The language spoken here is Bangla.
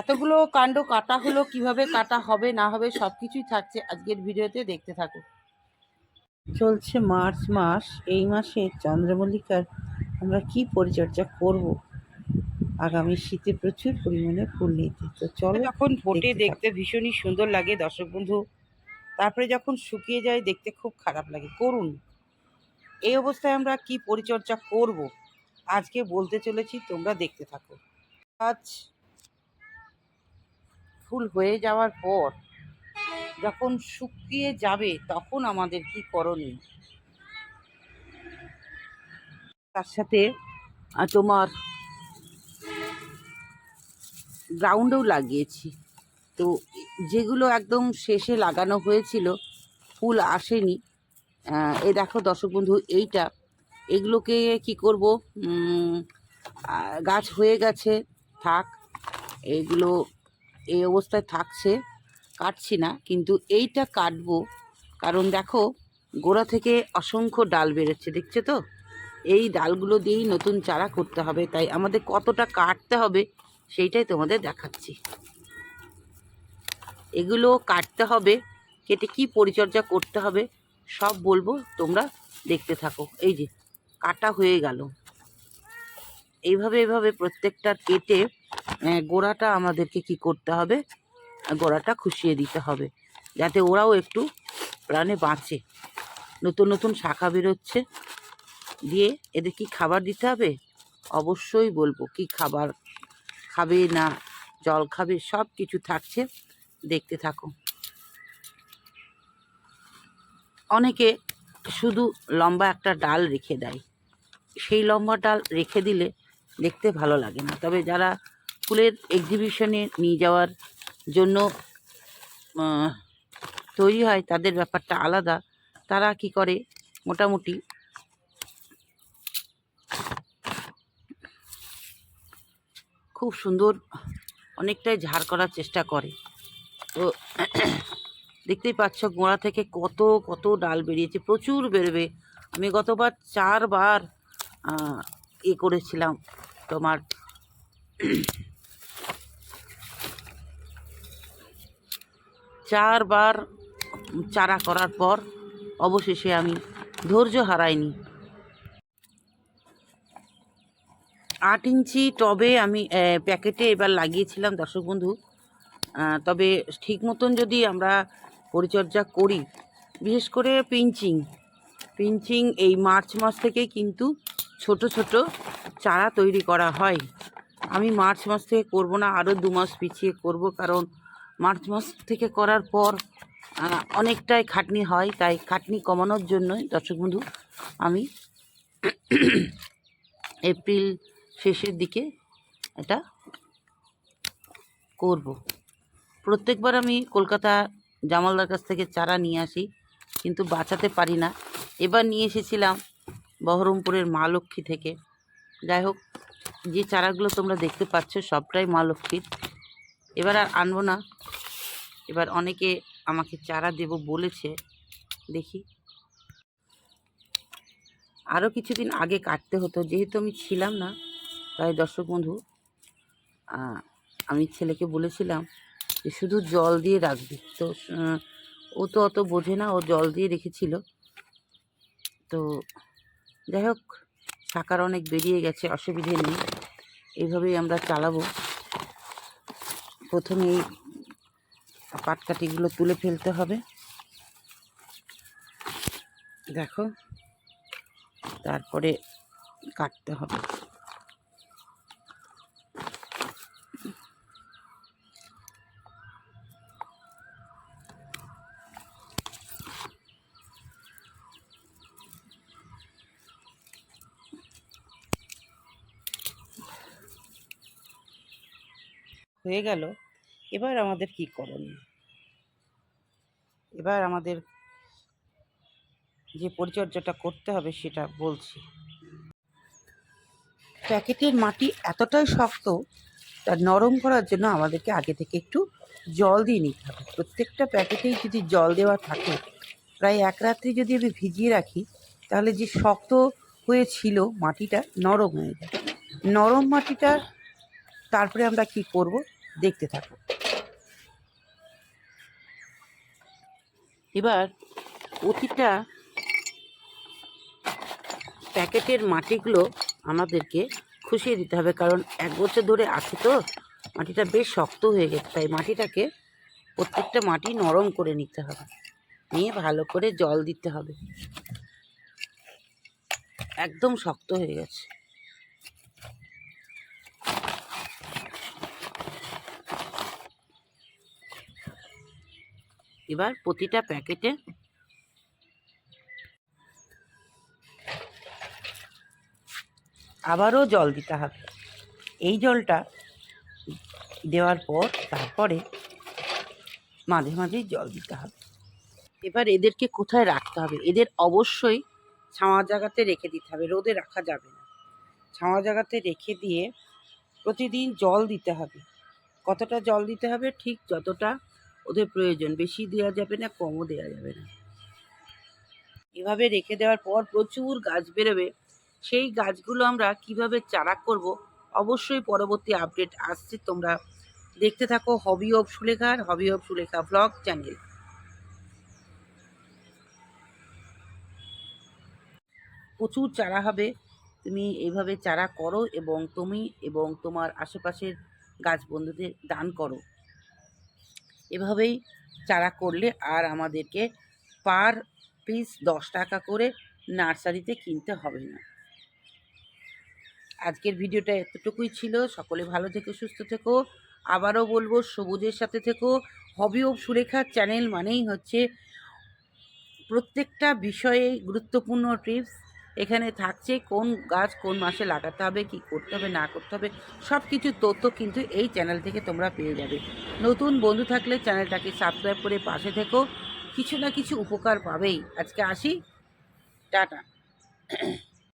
এতগুলো কাণ্ড কাটা হলো কীভাবে কাটা হবে না হবে সব কিছুই থাকছে আজকের ভিডিওতে দেখতে থাকো। চলছে মার্চ মাস এই মাসে চন্দ্রমল্লিকার আমরা কি পরিচর্যা করব? আগামী শীতে প্রচুর পরিমাণে ফুল নিতে তো চলো এখন ফোটে দেখতে দেখতে ভীষণই সুন্দর লাগে দর্শক বন্ধু। তারপরে যখন শুকিয়ে যায় দেখতে খুব খারাপ লাগে। করুন। এই অবস্থায় আমরা কি পরিচর্যা করব? আজকে বলতে চলেছি তোমরা দেখতে থাকো। আজ ফুল হয়ে যাওয়ার পর যখন শুকিয়ে যাবে, তখন আমাদের কি করণীয়? তার সাথে তোমার গ্রাউন্ডেও লাগিয়েছি। তো যেগুলো একদম শেষে লাগানো হয়েছিল, ফুল আসেনি। এ দেখো দর্শক বন্ধু, এইটা। এগুলোকে কি করব? গাছ হয়ে গেছে, থাক। এইগুলো এই অবস্থায় থাকছে, কাটছি না, কিন্তু এইটা কাটবো, কারণ দেখো, গোড়া থেকে অসংখ্য ডাল বেরোচ্ছে, দেখছ তো? এই ডালগুলো দিয়েই নতুন চারা করতে হবে, তাই আমাদের কতটা কাটতে হবে সেইটাই তোমাদের দেখাচ্ছি। এগুলো কাটতে হবে, কেটে কি পরিচর্যা করতে হবে, সব বলব, তোমরা দেখতে থাকো। এই যে, কাটা হয়ে গেল। এইভাবে এইভাবে প্রত্যেকটা কেটে গোড়াটা আমাদেরকে কি করতে হবে? গোড়াটা খুশিয়ে দিতে হবে, যাতে ওরাও একটু প্রাণে বাঁচে। নতুন নতুন শাখা বেরোচ্ছে। দিয়ে এদের কি খাবার দিতে হবে? অবশ্যই বলব, কি খাবার খাবে না, জল খাবে, সব কিছু থাকছে। দেখতে থাকো। অনেকে শুধু লম্বা একটা ডাল রেখে দেয়। সেই লম্বা ডাল রেখে দিলে দেখতে ভালো লাগে না। তবে যারা ফুলের এক্সিবিশনে নিয়ে যাওয়ার জন্য তৈরি হয়। তাদের ব্যাপারটা আলাদা। তারা কি করে? মোটামুটি খুব সুন্দর, অনেকটাই ঝাড় করার চেষ্টা করে। তো দেখতেই পাচ্ছ গোড়া থেকে কত কত ডাল বেরিয়েছে। প্রচুর বেরোবে। আমি গতবার চারবার এ করেছিলাম তোমার চারবার চারা করার পর অবশেষে আমি ধৈর্য হারাইনি। আট ইঞ্চি টবে আমি প্যাকেটে এবার লাগিয়েছিলাম দর্শক বন্ধু। তবে ঠিক মতন যদি আমরা পরিচর্যা করি, বিশেষ করে পিঞ্চিং পিঞ্চিং এই মার্চ মাস থেকেই কিন্তু ছোট ছোট চারা তৈরি করা হয়। আমি মার্চ মাস থেকে করব না, আরও দু মাস পিছিয়ে করব কারণ মার্চ মাস থেকে করার পর অনেকটাই খাটনি হয়, তাই খাটনি কমানোর জন্যই, দর্শক বন্ধু, আমি এপ্রিল শেষের দিকে এটা করব। প্রত্যেকবার আমি কলকাতা জামালদার কাছ থেকে চারা নিয়ে আসি, কিন্তু বাঁচাতে পারি না। এবার নিয়ে এসেছিলাম বহরমপুরের মা লক্ষ্মী থেকে। যাই হোক, যে চারাগুলো তোমরা দেখতে পাচ্ছ, সবটাই মা লক্ষ্মীর। এবার আর আনব না। এবার অনেকে আমাকে চারা দেব বলেছে। দেখি। আরও কিছুদিন আগে কাটতে হতো, যেহেতু আমি ছিলাম না, তাই দর্শক বন্ধু আমি ছেলেকে বলেছিলাম যে শুধু জল দিয়ে রাখবি। তো ও তো অত বোঝে না, ও জল দিয়ে রেখেছিল। তো, যাই হোক শাকার অনেক বেরিয়ে গেছে, অসুবিধে নেই। এইভাবেই আমরা চালাবো। প্রথমে এই পাটকাটিগুলো তুলে ফেলতে হবে। দেখো তারপরে কাটতে হবে। হয়ে গেল। এবার আমাদের কি করণীয়? এবার আমাদের যে পরিচর্যাটা করতে হবে সেটা বলছি। প্যাকেটের মাটি এতটাই শক্ত, তা নরম করার জন্য আমাদেরকে আগে থেকে একটু জল দিয়ে নিতে হবে। প্রত্যেকটা প্যাকেটেই যদি জল দেওয়া থাকে, প্রায় এক রাত্রি যদি আমি ভিজিয়ে রাখি, তাহলে যে শক্ত হয়েছিল মাটিটা নরম হয়ে যায় নরম মাটিটা তারপরে আমরা কি করব? দেখতে থাকো। এবার প্রতিটা প্যাকেটের মাটিগুলো আমাদেরকে খুশিয়ে দিতে হবে, কারণ এক বছর ধরে আছে তো, মাটিটা বেশ শক্ত হয়ে গেছে, তাই মাটিটাকে প্রত্যেকটা মাটি নরম করে নিতে হবে, নিয়ে ভালো করে জল দিতে হবে। একদম শক্ত হয়ে গেছে। এবার প্রতিটা প্যাকেটে আবারও জল দিতে হবে। এই জলটা দেওয়ার পর তারপরে মাঝে মাঝেই জল দিতে হবে। এবার এদেরকে কোথায় রাখতে হবে? এদের অবশ্যই ছাওয়া জায়গাতে রেখে দিতে হবে। রোদে রাখা যাবে না। ছাওয়া জায়গাতে রেখে দিয়ে প্রতিদিন জল দিতে হবে। কতটা জল দিতে হবে? ঠিক যতটা ওদের প্রয়োজন। বেশি দেওয়া যাবে না, কমও দেওয়া যাবে না। এভাবে রেখে দেওয়ার পর প্রচুর গাছ বেরোবে। সেই গাছগুলো আমরা কীভাবে চারা করব, অবশ্যই পরবর্তী আপডেট আসছে। তোমরা দেখতে থাকো hobby of সুলেখার hobby of Sulekha blog channel প্রচুর চারা হবে। তুমি এইভাবে চারা করো এবং তুমি এবং তোমার আশেপাশের গাছ বন্ধুদের দান করো। এভাবেই চারা করলে আর আমাদেরকে পার পিস দশ টাকা করে নার্সারিতে কিনতে হবে না। আজকের ভিডিওটা এতটুকুই ছিল। সকলে ভালো থেকো, সুস্থ থেকো। আবারও বলব, সবুজের সাথে থেকো। হবি অফ সুরেখা চ্যানেল মানেই হচ্ছে প্রত্যেকটা বিষয়ে গুরুত্বপূর্ণ টিপস এখানে থাকছে কোন গাছ কোন মাসে লাগাতে হবে, কি করতে হবে, না করতে হবে সব কিছু তথ্য কিন্তু এই চ্যানেল থেকে তোমরা পেয়ে যাবে। নতুন বন্ধু থাকলে চ্যানেলটাকে সাবস্ক্রাইব করে পাশে থেকো। কিছু না কিছু উপকার পাবেই। আজকে আসি। টাটা।